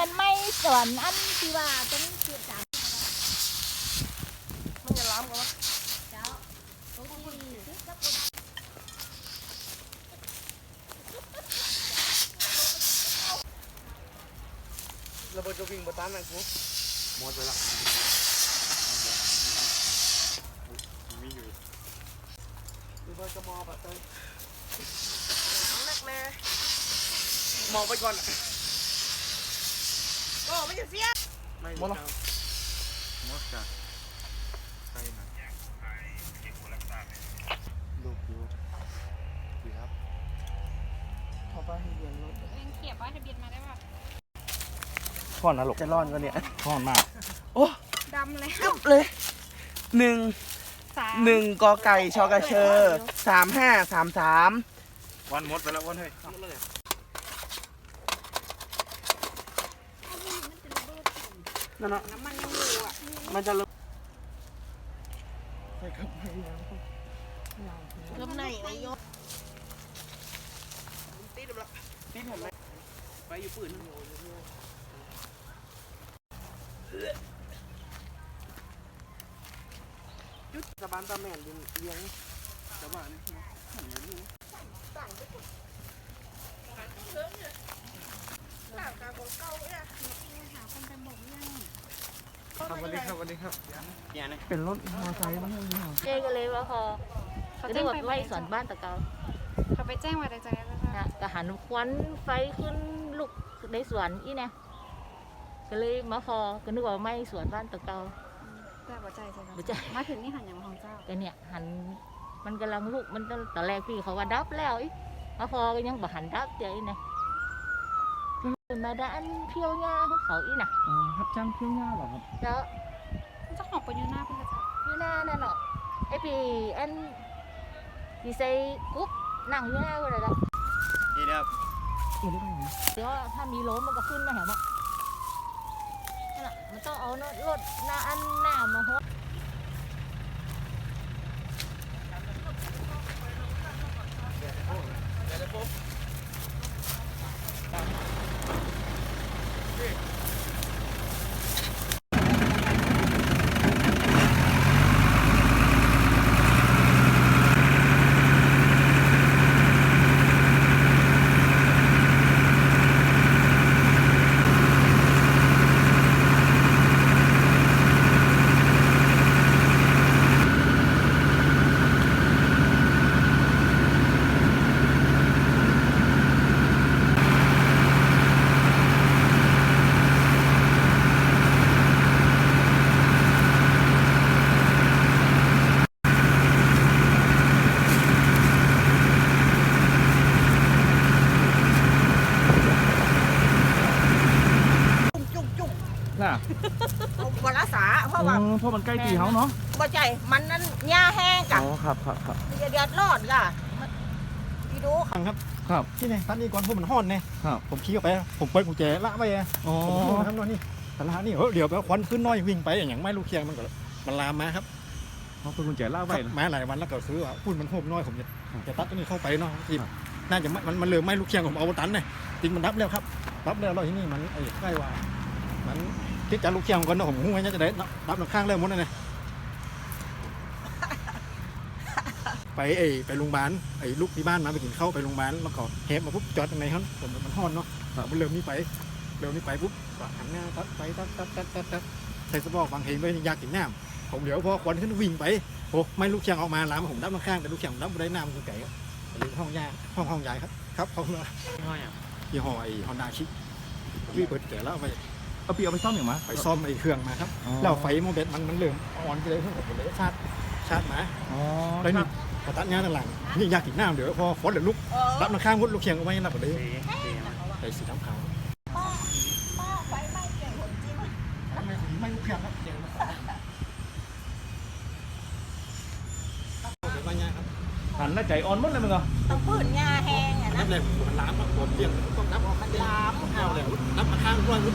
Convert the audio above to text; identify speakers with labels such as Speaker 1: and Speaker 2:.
Speaker 1: มันไม่ส่วนอันที่ว่าต้องเสียจาน
Speaker 2: มันจะล้ำกันวะ
Speaker 1: เจ้าตรงที่ซื้อกับ
Speaker 2: ระเบิดจะวิ่งบนต้านนั่นกู
Speaker 3: หมดไปแล้วมีอยู่
Speaker 2: ระเบิดกระมอแบบเตยน้ำแรกแน่มองไปก่อนอะ ก็ไม่จะเสีย
Speaker 3: ไม่
Speaker 2: หมดแล้ว
Speaker 3: หมดจ้ะใช่นะลูกอยู่ดีครับ
Speaker 2: ขอไปให้เรียนรถ
Speaker 4: เองเขียบป้ายทะเบียนมาได้ป่ะ
Speaker 2: ก่อนนะลูกจะร้อนกันเนี่ย
Speaker 3: ห้อนมาก
Speaker 2: โอ้
Speaker 4: ดำเลย
Speaker 2: จุ๊บเลยหนึ่ง
Speaker 4: สาม
Speaker 2: หนึ่งกอไก่ชอกระเชอสามห้าสามสาม
Speaker 3: วันหมดไปแล้ววันเฮ้ย
Speaker 2: นั่นเนาะ
Speaker 4: น้ำมันยังอยู่อะ
Speaker 2: มันจะลง
Speaker 1: ลมไหนไอ้ยก
Speaker 2: ตีดแล้วตีดเห็นไหมไปอยู่ปืนจุดสะบานตะแม่นเลี้ยงสะบานนี่
Speaker 3: ครับวันนี้ครับวันนี้ครับเนี่ยนะ
Speaker 2: เป็นรถมอเตอร์ไซค์มั้งเนี่ย
Speaker 1: เจ๊ก็เลยว่าพอ
Speaker 4: เขา
Speaker 1: จะ
Speaker 4: แจ้
Speaker 1: ได้
Speaker 4: ง
Speaker 1: ว่า
Speaker 4: ไป
Speaker 1: ไว้สอนบ้านตะเกา
Speaker 4: เขาไปแจ้งไว้ในใจแล้ว
Speaker 1: นะกะหันควันไฟขึ้นลุกในสวนอีเนี่ยก็เลยมาพอก็นึกว่าไม่สวนบ้านตะเกา
Speaker 4: แต่หัวใจใช่ไหม
Speaker 1: เดี๋ยวจะ
Speaker 4: มาถึงนี่หันอย่างของเจ้า
Speaker 1: ก็เนี่ยหันมันกำลังลุกมันตอนตอนแรกพี่เขาว่าดับแล้วอีมาพอก็ยังบ่หันดับเจ๊อีเนี่ย มันมาด้านเพียวงาของเขาอีน่ะ
Speaker 2: อ๋อครับจ้างเที่ยวง่าเหรอครับ
Speaker 1: แล้ว
Speaker 4: เจ้าของปอยู่หน้าเป็นกระจก
Speaker 1: อยู่หน้านั่นเนาะไอพี่อันพี่ใส่กุ๊บนั่งอยู่หน้าก็ได้ละ
Speaker 3: นี่นะครับ
Speaker 2: ตัวนี้ต้องไหน
Speaker 1: เดี๋ยวถ้ามีล้มมันก็ขึ้นมาแหมอะนั่นแหละมันต้องเอารถหน้าอันหน้ามาฮด
Speaker 5: จุกจุก
Speaker 2: น่ะ
Speaker 5: เอาบรักษาเพ
Speaker 2: อ๋
Speaker 5: ราะ
Speaker 2: อ
Speaker 5: ว่า
Speaker 2: เพราะมันใกล้ตีเขาเนาะ
Speaker 5: บ่ใจมันนั้นหญ้าแห้งกะ
Speaker 2: อ๋อครับครับครับ
Speaker 5: อย่าเดือดร้อนกะพี่ดูค่ะ
Speaker 3: ครับ
Speaker 2: ครับ
Speaker 3: ที่ไหนตอนนี้ก่อนผมมันห้อนเนี่ย
Speaker 2: ครับ
Speaker 3: ผมขี่ออกไป ผมเปิดกุญแจละไปไง
Speaker 2: อ๋อ
Speaker 3: ผมพูดนะครับนอนนี่แต่ละนี่เฮ้ยเดี๋ยวไปควันขึ้นน้อยวิ่งไปอย่างไม่ลูกเคียงมันก็มันลามมาครับ
Speaker 2: เขาเป็นกุญแจล่ากไว้นะ
Speaker 3: มาหลายวันแล้วก็คือว่าพูดมันโหบน้อยผมจะ
Speaker 2: ครับ
Speaker 3: จะตัดตัวนี้เข้าไปเนาะที่
Speaker 2: ครับ
Speaker 3: น่าจะไม่มันมันเหลือไม่ลูกเคียงผมเอาตันเลยจริงมันดับแล้วครับดับแล้วแล้วที่นี่มันไอ้ใกล้ว่า มันคิดจะลูกเคียงก่อนเนาะผมหูไว้จะได้ดับดับหลังข้างแล้วหมดเลยนะไปไอ้ไปโรงพยาบาลไอ้ลูกที่บ้านมาไปกินข้าวไปโรงพยาบาลแล้วก็เฮฟมาปุ๊บจอดตรงไหนครับผมมันห้อนเนาะมันเริ่มนี่ไปเริ่มนี่ไปปุ๊บก็หันหน้าตัดไปตัดตัดตัดตัดตัดใส่สปอร์ฟังเพลงไปอยากกินน้ำผมเดี๋ยวพอควันขึ้นวิ่งไปโอ้ไม่ลูกเชียงออกมาล้ามผมดับข้างๆแต่ลูกเชียงผมดับไม่ได้น้ำคือไก่ครับหรือห้องยาห้องห้องใหญ่ครับครับห้องละ
Speaker 2: ง่ายอะ
Speaker 3: ยี่ห้อไอ้ฮอนด้าชิพี่เปิดแก่แล้วเอาไป
Speaker 2: เอาปีเอาไปซ่อมอย่างมา
Speaker 3: ไปซ่อมไอ้เครื่องมาครับ
Speaker 2: อ๋อ
Speaker 3: แล้วไฟโมเบตมันมันเริ่มอ่อนไปเลยเพิ่งผมเลยชาร์จชาร์จมา
Speaker 2: อ๋อ
Speaker 3: แล้วนี่พอตัดงานด้านหลังนี่อยากกินน้ำเดี๋ยวพอฝนเดี๋ยวลุก
Speaker 5: เออ
Speaker 3: ดับข้างๆมุดลูกเชียงเอาไว้นับไปเลย
Speaker 2: ดีดีนะ
Speaker 3: ใส่สีดำขาว
Speaker 5: ป้าป้าไฟไหม้เก่งคนจริง
Speaker 3: ไม่ไม่ลูกเชียงครับเดี๋ยวมาเดี๋ยวมาเนี่ยครับ
Speaker 2: หันหน้าใจอ่อนหมดเลยมึงเหรอ
Speaker 5: ต้องปืนหญ้าแห้งอะ
Speaker 3: นั
Speaker 5: นะ
Speaker 3: บเลยมันล้ามครับผมเรียงต้องนับออก
Speaker 5: มันลาม
Speaker 3: เอาเลยนับข้างๆด้วยมุด